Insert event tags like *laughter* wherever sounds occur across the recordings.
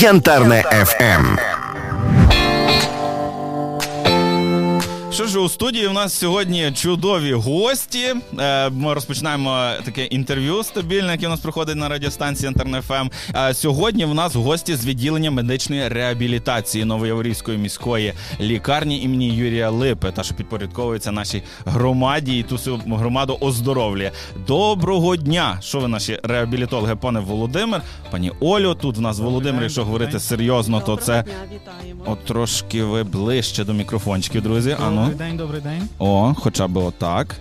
Янтарне Ем. ФМ. У студії у нас сьогодні чудові гості. Е, Ми розпочинаємо таке інтерв'ю стабільне, яке у нас проходить на радіостанції Інтернефм. Сьогодні в нас гості з відділення медичної реабілітації Новояворівської міської лікарні імені Юрія Липи, та що підпорядковується нашій громаді і ту всю громаду оздоровлює. Доброго дня! Що ви наші реабілітологи, пане Володимир, пані Олю? Тут в нас Володимир, якщо говорити серйозно, то Доброго це дня, вітаємо. от трошки ви ближче до мікрофончиків, друзі. Ану. День, добрий день. О, хоча б отак.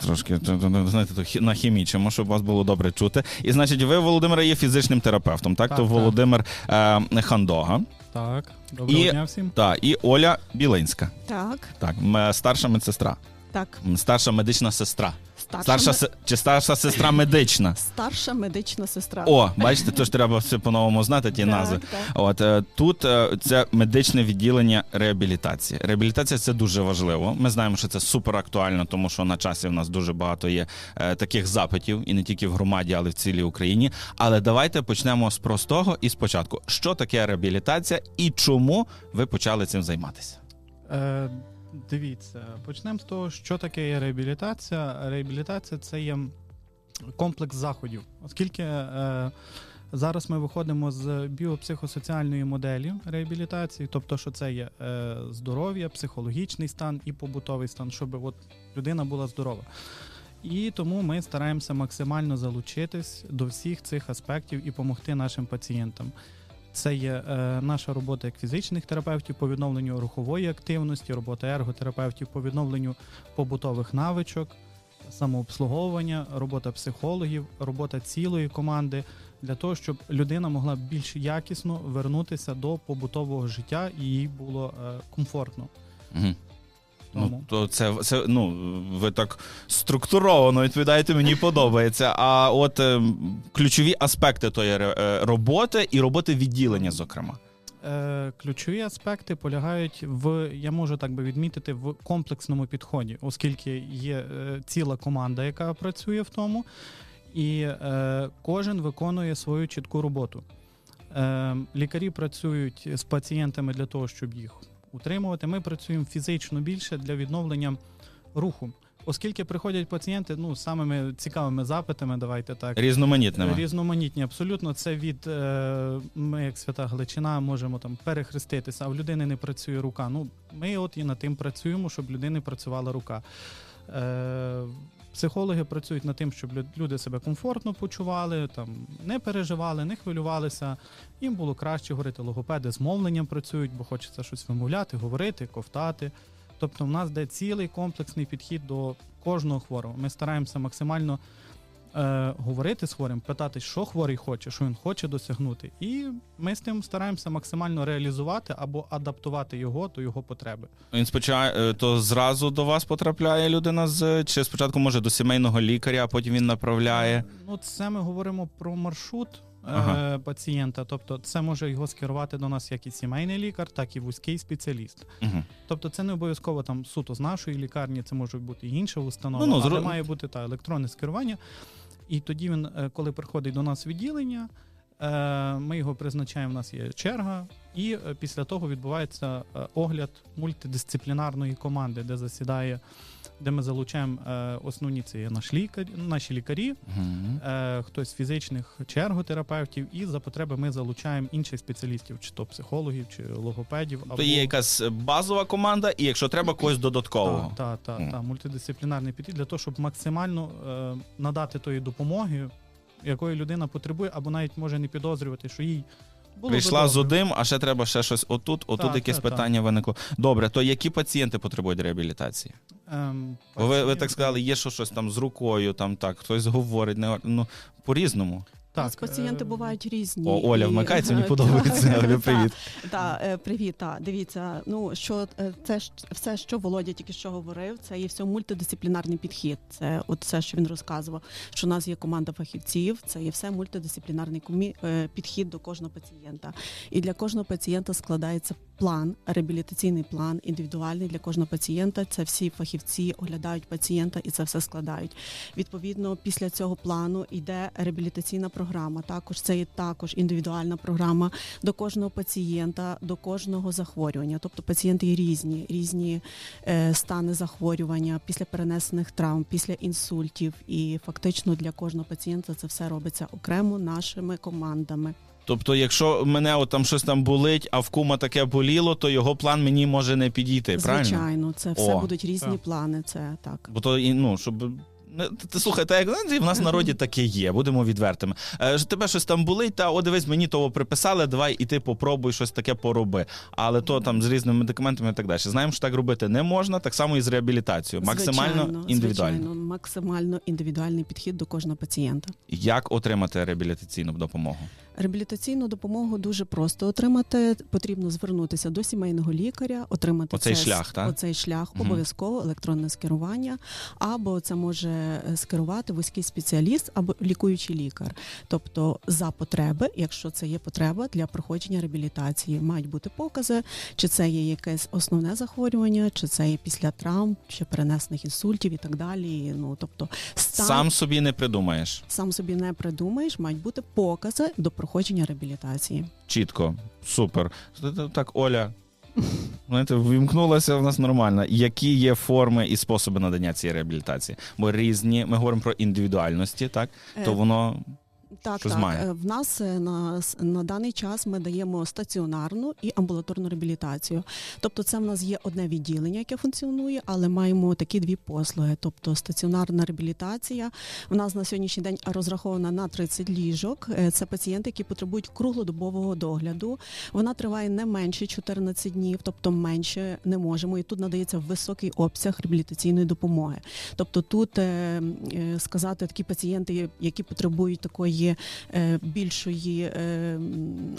Трошки знаєте, то нахімічимо, щоб вас було добре чути. І значить, ви, Володимире, є фізичним терапевтом, так? Так, то так. Володимир е, Хандога. Так, доброго І- дня всім. Так, і Оля Білинська. Так, Так, старша медсестра. так. Старша медична сестра. Старша, Старша се- чи старша сестра *laughs* медична. старша медична сестра. О, бачите, то ж треба все по-новому знати ті Так, назви. так. От е, тут е, це медичне відділення реабілітації. Реабілітація це дуже важливо. Ми знаємо, що це супер актуально, тому що на часі в нас дуже багато є е, таких запитів, і не тільки в громаді, але й в цілій Україні. Але давайте почнемо з простого і спочатку. Що таке реабілітація і чому ви почали цим займатися? Е, дивіться, почнемо з того, що таке є реабілітація. Реабілітація це є комплекс заходів, оскільки е, зараз ми виходимо з біопсихосоціальної моделі реабілітації, тобто, що це є е, здоров'я, психологічний стан і побутовий стан, щоб от людина була здорова. І тому ми стараємося максимально залучитись до всіх цих аспектів і допомогти нашим пацієнтам. Це є е, наша робота як фізичних терапевтів по відновленню рухової активності, робота ерготерапевтів по відновленню побутових навичок, самообслуговування, робота психологів, робота цілої команди для того, щоб людина могла більш якісно вернутися до побутового життя і їй було е, комфортно. Угу. Ну, то це, це ну ви так структуровано відповідаєте, мені подобається. А от е, ключові аспекти тої е, роботи і роботи відділення, зокрема. Е, ключові аспекти полягають в, я можу так би відмітити, в комплексному підході, оскільки є е, ціла команда, яка працює в тому, і е, кожен виконує свою чітку роботу. Е, лікарі працюють з пацієнтами для того, щоб їх утримувати. Ми працюємо фізично більше для відновлення руху. Оскільки приходять пацієнти ну, з самими цікавими запитами, давайте так. Різноманітними. Різноманітні, абсолютно. Це від е, ми, як свята Галичина, можемо там перехреститися, а в людини не працює рука. Ну, ми от і над тим працюємо, щоб людини працювала рука. Е, психологи працюють над тим, щоб люди себе комфортно почували, там не переживали, не хвилювалися. Їм було краще говорити. Логопеди з мовленням працюють, бо хочеться щось вимовляти, говорити, ковтати. Тобто, в нас де цілий комплексний підхід до кожного хворого. Ми стараємося максимально е, говорити з хворим, питати, що хворий хоче, що він хоче досягнути. І ми з тим стараємося максимально реалізувати або адаптувати його до його потреби. Він спочатку то зразу до вас потрапляє людина з чи спочатку може до сімейного лікаря, а потім він направляє. Ну, це ми говоримо про маршрут. е, Ага. Пацієнта, тобто це може його скерувати до нас як і сімейний лікар, так і вузький спеціаліст. Угу. Тобто це не обов'язково там суто з нашої лікарні, це може бути інша установа, Ну, ну, але зро- має бути та електронне скерування. І тоді він, е, коли приходить до нас відділення, ми його призначаємо. У нас є черга, і е, після того відбувається е, огляд мультидисциплінарної команди, де засідає, де ми залучаємо е, основні це є наш лікар, наші лікарі, Угу. е, хтось з фізичних чи ерготерапевтів, і за потреби ми залучаємо інших спеціалістів, чи то психологів, чи логопедів. То є якась базова команда, і якщо треба когось додаткового. Так, так, так, та, мультидисциплінарний підхід для того, щоб максимально е, надати тої допомоги, якої людина потребує, або навіть може не підозрювати, що їй було Прийшла з одним, а ще треба ще щось отут, отут Так, якесь так, так. питання виникло. Добре, то які пацієнти потребують реабілітації? Ем, Бо ви, ви так сказали, є що щось там з рукою, там так, хтось говорить, не ну по-різному. Нас пацієнти е, бувають різні. О, Оля вмикається, мені *laughs* подобається. Оля, привіт. та, е, привіт, та. Дивіться, ну що е, це ж все, що Володя тільки що говорив, це є все мультидисциплінарний підхід. Це от все, що він розказував. Що у нас є команда фахівців, це є все мультидисциплінарний підхід до кожного пацієнта. І для кожного пацієнта складається план, реабілітаційний план, індивідуальний для кожного пацієнта. Це всі фахівці оглядають пацієнта і це все складають. Відповідно, після цього плану йде реабілітаційна програма. Також це є також індивідуальна програма до кожного пацієнта, до кожного захворювання. Тобто пацієнти є різні, різні е, стани захворювання після перенесених травм, після інсультів. І фактично для кожного пацієнта це все робиться окремо нашими командами. Тобто, якщо мене от там щось там болить, а в кума таке боліло, то його план мені може не підійти, правильно? Звичайно, це все О. будуть різні Так. плани. Це так. Бо то і, ну, щоб. не- Ти, слухай, та як в нас в народі таке є, будемо відвертими. Е, тебе щось там болить, та о, дивись, мені того приписали, давай і ти попробуй щось таке пороби. Але то там з різними медикаментами і так далі. Знаємо, що так робити не можна, так само і з реабілітацією. Максимально Звичайно, індивідуально. Звичайно, максимально індивідуальний підхід до кожного пацієнта. Як отримати реабілітаційну допомогу? Реабілітаційну допомогу дуже просто отримати. Потрібно звернутися до сімейного лікаря, отримати Оцей це, шлях, так? Оцей шлях обов'язково електронне скерування, або це може е, скерувати вузький спеціаліст або лікуючий лікар. Тобто за потреби, якщо це є потреба для проходження реабілітації, мають бути покази, чи це є якесь основне захворювання, чи це є після травм, чи перенесених інсультів і так далі. Ну тобто стан Сам собі не придумаєш. сам собі не придумаєш, мають бути покази до проходження реабілітації. Чітко, супер. Так, Оля. Знаєте, вимкнулася в нас нормально. Які є форми і способи надання цієї реабілітації? Бо різні, ми говоримо про індивідуальності, так? То Е, воно Так, Щось так. має. Е, В нас е, на, на даний час ми даємо стаціонарну і амбулаторну реабілітацію. Тобто, це в нас є одне відділення, яке функціонує, але маємо такі дві послуги. Тобто стаціонарна реабілітація в нас на сьогоднішній день розрахована на 30 ліжок. Е, Це пацієнти, які потребують круглодобового догляду. Вона триває не менше 14 днів, тобто менше не можемо. І тут надається високий обсяг реабілітаційної допомоги. Тобто тут сказати такі пацієнти, які потребують такої е, більшої е,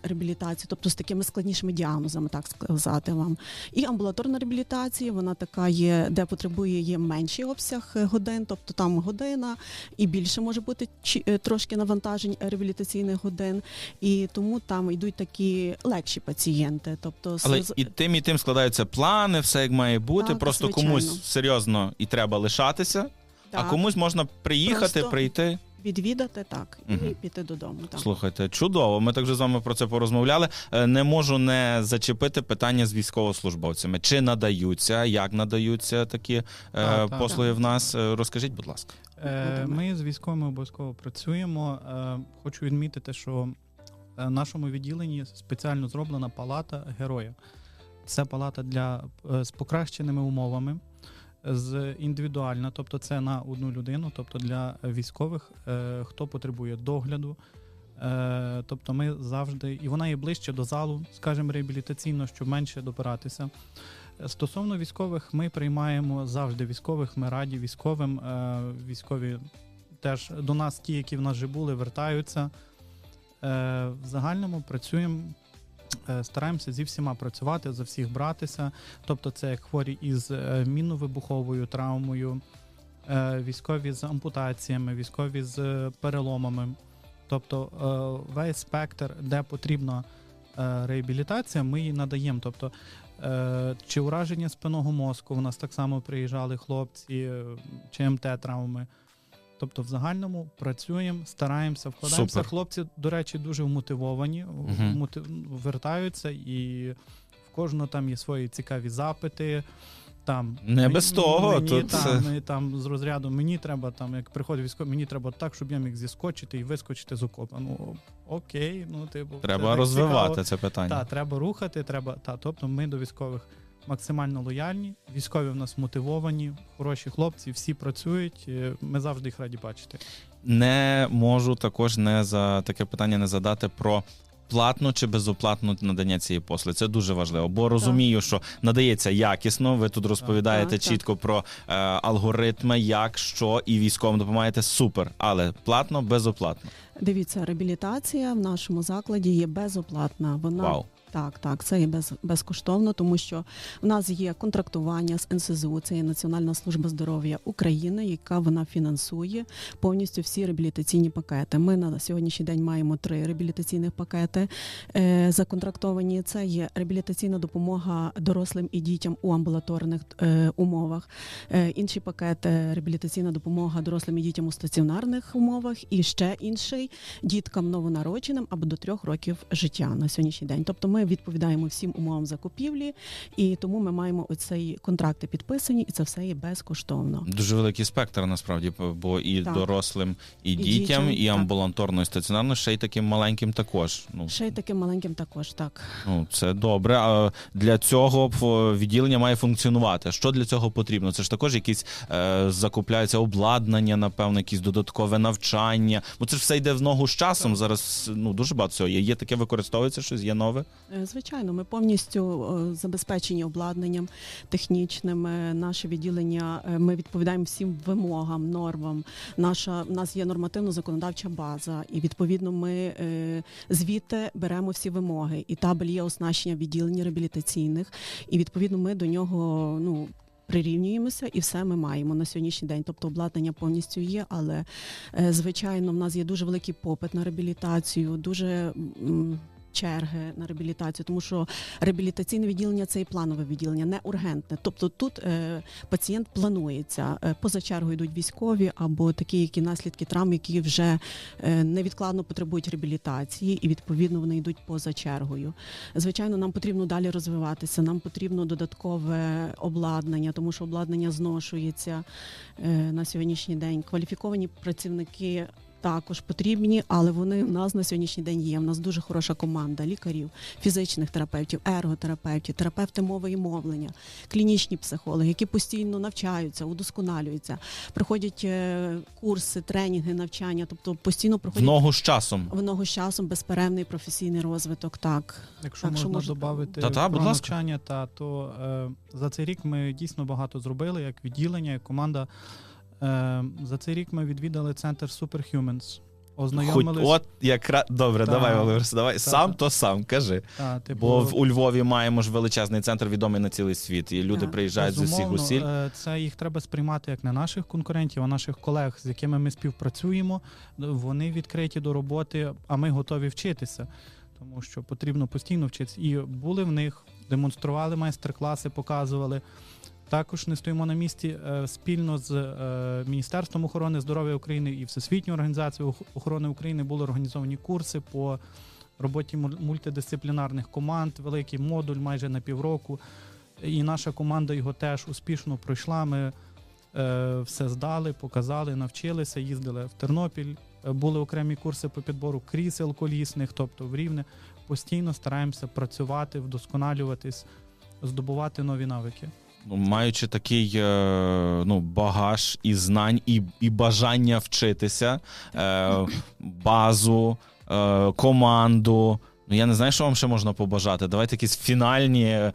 реабілітації, тобто з такими складнішими діагнозами, так сказати вам. І амбулаторна реабілітація, вона така є, де потребує є менший обсяг е, годин, тобто там година і більше може бути чи- е, трошки навантажень реабілітаційних годин. І тому там йдуть такі легші пацієнти. Тобто Але з- і тим, і тим складаються плани, все як має бути. Так, Просто звичайно. комусь серйозно і треба лишатися, а комусь можна приїхати, Просто- прийти. Відвідати так і Мгм. піти додому. Так. Слухайте, чудово. Ми так вже з вами про це порозмовляли. Е, Не можу не зачепити питання з військовослужбовцями. Чи надаються, як надаються такі е, Так, так. послуги в нас? Е, Розкажіть, будь ласка. Е, Ми з військовими обов'язково працюємо. Е, Хочу відмітити, що е, в нашому відділенні спеціально зроблена палата героя. Це палата для е, з покращеними умовами, з індивідуальна, тобто це на одну людину, тобто для військових, е, хто потребує догляду. Е, Тобто ми завжди, і вона є ближче до залу, скажімо, реабілітаційно, щоб менше добиратися. Е, Стосовно військових, ми приймаємо завжди військових, ми раді військовим. Е, Військові теж до нас, ті, які в нас вже були, вертаються. В загальному працюємо, стараємося зі всіма працювати, за всіх братися. Тобто, це хворі із е, мінно-вибуховою травмою, е, військові з ампутаціями, військові з е, переломами. Тобто е, весь спектр, де потрібна е, реабілітація, ми її надаємо. Тобто, е, чи ураження спинного мозку, у нас так само приїжджали хлопці, е, чи МТ травми. Тобто, в загальному працюємо, стараємося, вкладаємося. Супер. Хлопці, до речі, дуже вмотивовані, мотив... вертаються, і в кожного там є свої цікаві запити. Там Не мені- того, Мені, тут там, там з розряду мені треба там, як приходить військовий, мені треба так, щоб я міг зіскочити і вискочити з окопа. Ну окей, ну типу Треба розвивати цікаво. це питання. Так, треба рухати, треба. Та, тобто ми до військових максимально лояльні. Військові в нас мотивовані, хороші хлопці, всі працюють. е, Ми завжди їх раді бачити. Не можу також не за таке питання не задати про. Платно чи безоплатно надання цієї послуги. Це дуже важливо, бо розумію, що надається якісно. Ви тут розповідаєте Так, так. чітко про е, алгоритми, як, що, і військовим допомагаєте. Супер, але платно, безоплатно. Дивіться, реабілітація в нашому закладі є безоплатна. Вона Вау. Так, так, це є без, безкоштовно, тому що в нас є контрактування з НСЗУ, це є Національна служба здоров'я України, яка вона фінансує повністю всі реабілітаційні пакети. Ми на сьогоднішній день маємо три реабілітаційних пакети е, законтрактовані. Це є реабілітаційна допомога дорослим і дітям у амбулаторних е, умовах. Е, інший пакет е, реабілітаційна допомога дорослим і дітям у стаціонарних умовах, і ще інший діткам новонародженим або до трьох років життя на сьогоднішній день. Тобто ми відповідаємо всім умовам закупівлі, і тому ми маємо оцей контракти підписані, і це все є безкоштовно. Дуже великий спектр насправді, бо і Так. дорослим, і, І дітям, дітям, і так. амбулаторно, і стаціонарно, ще й таким маленьким також. Ну, Ще й таким маленьким також так. ну це добре. А для цього відділення має функціонувати. Що для цього потрібно? Це ж також якісь е, закупляються обладнання, напевно, якісь додаткове навчання. Бо це ж все йде в ногу з часом. Зараз ну дуже багато цього є. Є таке використовується щось, є нове. Е, Звичайно, ми повністю е, забезпечені обладнанням технічним. Е, Наше відділення ми відповідаємо всім вимогам, нормам. Наша в нас є нормативно-законодавча база, і відповідно ми звідти беремо всі вимоги. І табель є оснащення відділень реабілітаційних, і відповідно ми до нього ну. Прирівнюємося і все ми маємо на сьогоднішній день. Тобто обладнання повністю є, але звичайно, в нас є дуже великий попит на реабілітацію, дуже черги на реабілітацію, тому що реабілітаційне відділення це і планове відділення, не ургентне. Тобто тут е, пацієнт планується. Е, поза чергою йдуть військові або такі, які наслідки травм, які вже е, невідкладно потребують реабілітації, і відповідно вони йдуть поза чергою. Звичайно, нам потрібно далі розвиватися. Нам потрібно додаткове обладнання, тому що обладнання зношується е, на сьогоднішній день. Кваліфіковані працівники. Також потрібні, але вони в нас на сьогоднішній день є. У нас дуже хороша команда лікарів, фізичних терапевтів, ерготерапевтів, терапевти мови і мовлення, клінічні психологи, які постійно навчаються, удосконалюються, проходять е, курси, тренінги, навчання, тобто постійно В проходять ногу з часом. в ногу з часом безперервний професійний розвиток. Так Якщо Так що можна можете- додати Та-та, будь про навчання, та то е, за цей рік ми дійсно багато зробили як відділення, як команда. Е, за цей рік ми відвідали центр Superhumans. Ознайомились. от якраз добре, Та. давай, Володимир, давай Та. сам то сам кажи. та, типу, Бо в у Львові маємо ж величезний центр, відомий на цілий світ, і люди приїжджають з усіх Безумовно, усіль. е, Це їх треба сприймати як не наших конкурентів, а наших колег, з якими ми співпрацюємо. Вони відкриті до роботи, а ми готові вчитися. Тому що потрібно постійно вчитися. І були в них, демонстрували майстер-класи, показували. Також не стоїмо на місці е, спільно з е, Міністерством охорони здоров'я України і Всесвітньою організацією охорони України були організовані курси по роботі муль- мультидисциплінарних команд, великий модуль майже на півроку. І наша команда його теж успішно пройшла. Ми е, все здали, показали, навчилися, їздили в Тернопіль. Були окремі курси по підбору крісел колісних, тобто в рівне. Постійно стараємося працювати, вдосконалюватись, здобувати нові навики. Маючи такий е, ну, багаж і знань, і, і бажання вчитися, е, базу, е, команду. Ну я не знаю, що вам ще можна побажати. Давайте якісь фінальні. Е,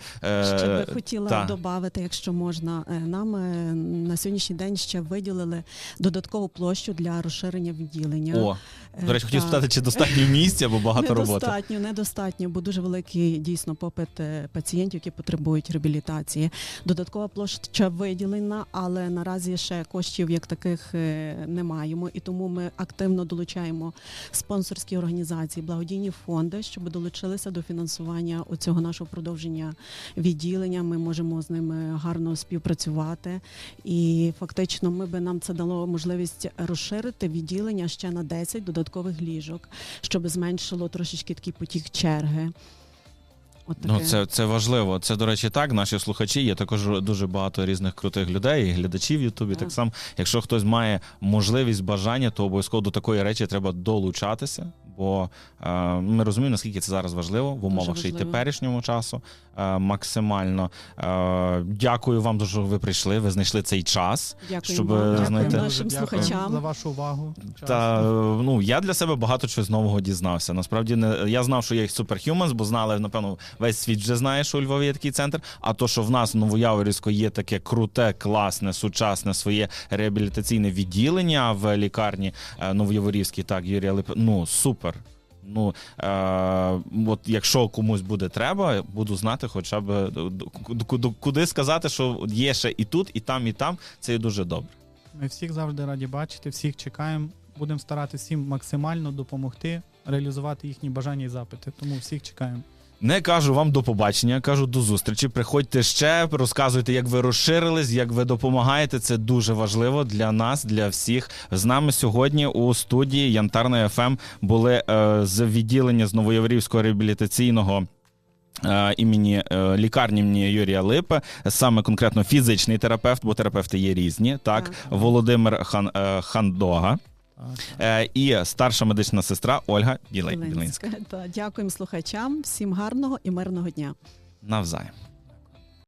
Ще би хотіла та. додати, якщо можна, нам на сьогоднішній день ще виділили додаткову площу для розширення відділення. О, до речі, хотів спитати, чи достатньо місця, бо багато роботи. недостатньо, недостатньо, бо дуже великий дійсно попит е, пацієнтів, які потребують реабілітації. Додаткова площа виділена, але наразі ще коштів як таких е, не маємо. І тому ми активно долучаємо спонсорські організації, благодійні фонди, щоб долучилися до фінансування оцього нашого продовження відділення. Ми можемо з ними гарно співпрацювати. І фактично, ми би нам це дало можливість розширити відділення ще на 10 додаткових ліжок, щоб зменшило трошечки такий потік черги. От Ну, це, це важливо. Це, до речі, так. Наші слухачі є також дуже багато різних крутих людей, і глядачів в Ютубі. Так Так. само, якщо хтось має можливість, бажання, то обов'язково до такої речі треба долучатися. Бо е, ми розуміємо, наскільки це зараз важливо в умовах ще й важливо. теперішнього часу. Е, максимально е, дякую вам, що ви прийшли. Ви знайшли цей час. Дякую щоб, вам, е, дякую знаєте- нашим дякую слухачам. за вашу увагу. Та ну я для себе багато чогось нового дізнався. Насправді не я знав, що є Superhumans, бо знали, напевно, весь світ вже знає, що у Львові є такий центр. А то, що в нас в Новояворівську є таке круте, класне, сучасне своє реабілітаційне відділення в лікарні Новояворівській, так, Юрія Лип... Ну супер. Ну е, от якщо комусь буде треба, буду знати, хоча б е, куди сказати, що є ще і тут, і там, і там. Це є дуже добре. Ми всіх завжди раді бачити, всіх чекаємо. Будемо старатися всім максимально допомогти реалізувати їхні бажання і запити. Тому всіх чекаємо. Не кажу вам до побачення, кажу до зустрічі. Приходьте ще, розказуйте, як ви розширились, як ви допомагаєте. Це дуже важливо для нас, для всіх. З нами сьогодні у студії Янтарна ФМ були е, з відділення з Новоєврівського реабілітаційного. е, Імені е, лікарні імені Юрія Липи, саме конкретно фізичний терапевт, бо терапевти є різні. Так, Так. Володимир Хан, е, Хандога. Е, і старша медична сестра Ольга Білинська. Білинська. Дякуємо слухачам, всім гарного і мирного дня. Навзаєм.